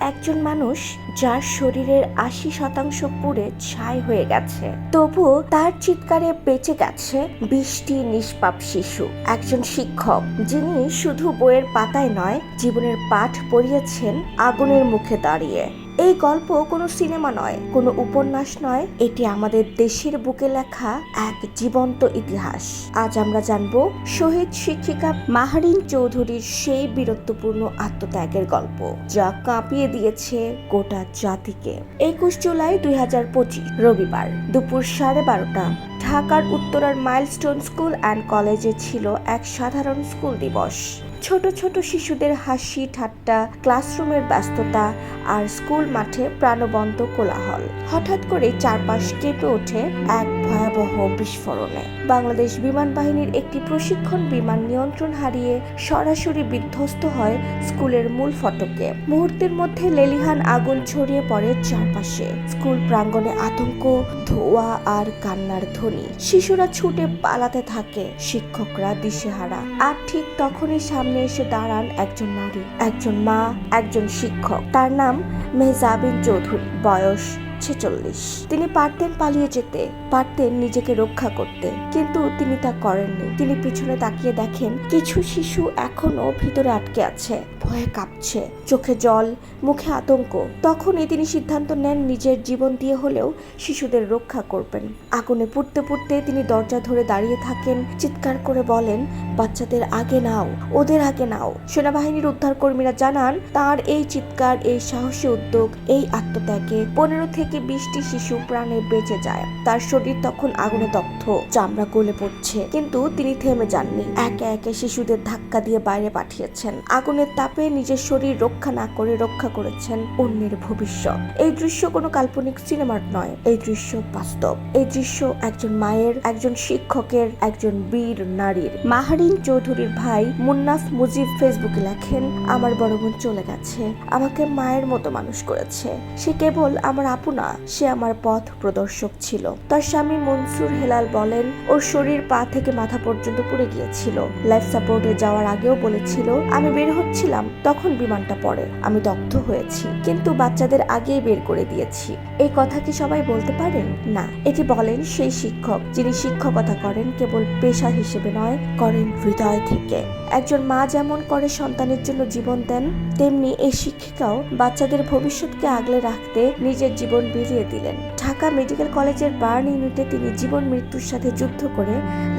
একজন মানুষ যার শরীরের আশি শতাংশ পুড়ে ছাই হয়ে গেছে। তবুও তার চিৎকারে বেঁচে গেছে বৃষ্টি নিষ্পাপ শিশু। একজন শিক্ষক, যিনি শুধু বইয়ের পাতায় নয়, জীবনের পাঠ পড়িয়েছেন আগুনের মুখে দাঁড়িয়ে। এই গল্প কোনো সিনেমা নয়, কোনো উপন্যাস নয়। এটি আমাদের দেশের বুকে লেখা এক জীবন্ত ইতিহাস। আজ আমরা জানব শহীদ শিক্ষিকা মাহারিন চৌধুরীর সেই বীরত্বপূর্ণ আত্মত্যাগের গল্প, যা কাঁপিয়ে দিয়েছে গোটা জাতিকে। একুশ জুলাই দুই হাজার পঁচিশ, রবিবার দুপুর সাড়ে বারোটা, ঢাকার উত্তরার মাইলস্টোন স্কুল অ্যান্ড কলেজে ছিল এক সাধারণ স্কুল দিবস। ছোট ছোট শিশুদের হাসি, ঠাট্টা, ক্লাসরুমের ব্যস্ততা আর স্কুল মাঠে প্রাণবন্ত কোলাহল। হঠাৎ করে চারপাশ কেঁপে ওঠে এক ভয়াবহ বিস্ফোরণে। বাংলাদেশ বিমান বাহিনীর একটি প্রশিক্ষণ বিমান নিয়ন্ত্রণ হারিয়ে সরাসরি বিধ্বস্ত হয় স্কুলের মূল ফটকে। মুহূর্তের মধ্যে লেলিহান আগুন ছড়িয়ে পড়ে চারপাশে। স্কুল প্রাঙ্গণে আতঙ্ক, ধোঁয়া আর কান্নার ধ্বনি। শিশুরা ছুটে পালাতে থাকে, শিক্ষকরা দিশেহারা। আর ঠিক তখনই সামনে এসে দাঁড়ান একজন নারী একজন মা একজন শিক্ষক। তার নাম মেহজাবিন চৌধুরী বয়স ছেচল্লিশ। তিনি পারতেন পালিয়ে যেতে, পারতেন নিজেকে রক্ষা করতে। কিন্তু তিনি তা করেননি। তিনি পিছনে তাকিয়ে দেখেন, কিছু শিশু এখনও ভিতরে আটকে আছে। ভয়ে কাঁপছে। চোখে জল, মুখে আতঙ্ক। তখনই তিনি সিদ্ধান্ত নেন, নিজের জীবন দিয়ে হলেও শিশুদের রক্ষা করবেন। আগুনে পুড়তে পুড়তে তিনি দরজা ধরে দাঁড়িয়ে থাকেন, চিৎকার করে বলেন, বাচ্চাদের আগে নাও, ওদের আগে নাও। সেনাবাহিনীর উদ্ধারকর্মীরা জানান, তার এই চিৎকার, এই সাহসী উদ্যোগ, এই আত্মত্যাগে পনেরো থেকে বিশটি শিশু প্রাণে বেঁচে যায়। তার শরীর তখন আগুনে দগ্ধ, চামড়া গলে পড়ছে। কিন্তু তিনি থেমে যাননি। একে একে শিশুদের ধাক্কা দিয়ে বাইরে পাঠিয়েছেন। আগুনের তাপে নিজের শরীর রক্ষা না করে রক্ষা করেছেন অন্যের ভবিষ্যৎ। এই দৃশ্য কোনো কাল্পনিক সিনেমার নয়। এই দৃশ্য বাস্তব। এই দৃশ্য একজন মায়ের, একজন শিক্ষকের, একজন বীর নারীর। মাহারিন চৌধুরীর ভাই মুন্নাফ মুজিব ফেসবুকে লেখেন, আমার বড় বোন চলে গেছে। আমাকে মায়ের মতো মানুষ করেছে। সে কেবল আমার আপু না, সে আমার পথ প্রদর্শক ছিল। তার স্বামী মনসুর হেলাল বলেন, ওর শরীর পা থেকে মাথা পর্যন্ত পুড়ে গিয়েছিল। লাইফ সাপোর্টে যাওয়ার আগেও বলেছিল, আমি বের হচ্ছিলাম, তখন বিমানটা পড়ে। আমি দগ্ধ হয়েছি, কিন্তু বাচ্চাদের আগেই বের করে দিয়েছি। এই কথা কি সবাই বলতে পারেন? না। এটি বলেন? সেই শিক্ষক, যিনি শিক্ষকতা করেন, কেবল পেশা হিসেবে নয়, করেন হৃদয় থেকে। একজন মা যেমন করে সন্তানের জন্য জীবন দেন, তেমনি এই শিক্ষিকাও বাচ্চাদের ভবিষ্যৎকে আগলে রাখতে নিজের জীবন বিলিয়ে দিলেন। ঢাকা মেডিকেল কলেজের বার্ন ইউনিটে তিনি জীবন মৃত্যুর সাথে যুদ্ধ করে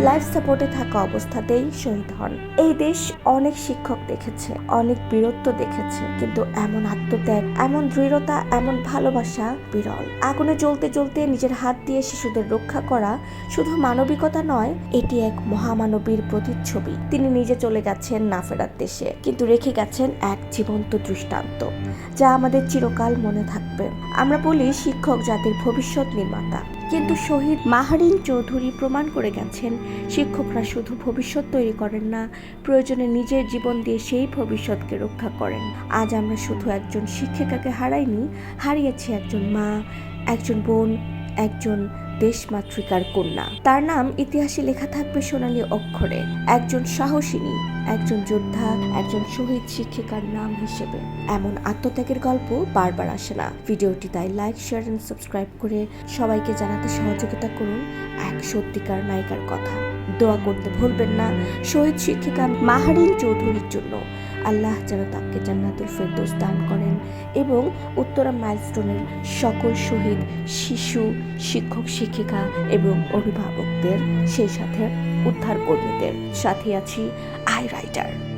লাইফ সাপোর্টে থাকা অবস্থাতেই শহীদ হন। এই দেশ অনেক শিক্ষক দেখেছে, অনেক বীরত্ব দেখেছে, কিন্তু এমন আত্মত্যাগ, এমন দৃঢ়তা, এমন ভালোবাসা বিরল। আগুনে জ্বলতে জ্বলতে নিজের হাত দিয়ে শিশুদের রক্ষা করা শুধু মানবিকতা নয়, এটি এক মহামানবীর প্রতিচ্ছবি। তিনি নিজে চলে গেছেন না ফেরার দেশে, কিন্তু রেখে গেছেন এক জীবন্ত দৃষ্টান্ত, যা আমাদের চিরকাল মনে থাকবে। আমরা বলি শিক্ষক জাতির ভবিষ্যৎ নির্মাতা। কিন্তু শহীদ মাহারিন চৌধুরী প্রমাণ করে গেছেন, শিক্ষকরা শুধু ভবিষ্যৎ তৈরি করেন না, প্রয়োজনে নিজের জীবন দিয়ে সেই ভবিষ্যৎকে রক্ষা করেন। আজ আমরা শুধু একজন শিক্ষিকাকে হারাইনি, হারিয়েছি একজন মা, একজন বোন, একজন দেশমাতৃকার কন্যা। তার নাম ইতিহাসে লেখা থাকবে সোনালী অক্ষরে, একজন সাহসিনী একজন যোদ্ধা, একজন শহীদ শিক্ষিকার নাম হিসেবে। এমন আত্মত্যাগের গল্প বারবার আসে না। ভিডিওটি তাই লাইক শেয়ার এন্ড সাবস্ক্রাইব করে সবাইকে জানাতে সহযোগিতা করুন এক সত্যিকার নায়িকার কথা। দোয়া করতে ভুলবেন না শহীদ শিক্ষিকা মাহারিন চৌধুরীর জন্য। আল্লাহ যেন তাকে জান্নাতুল ফেরদৌস দান করেন এবং উত্তরা মাইলস্টোনের সকল শহীদ, শিশু, শিক্ষক, শিক্ষিকা এবং অভিভাবকদের সেই সাথে উদ্ধার কর্মীদের সাথে আছি আই রাইটার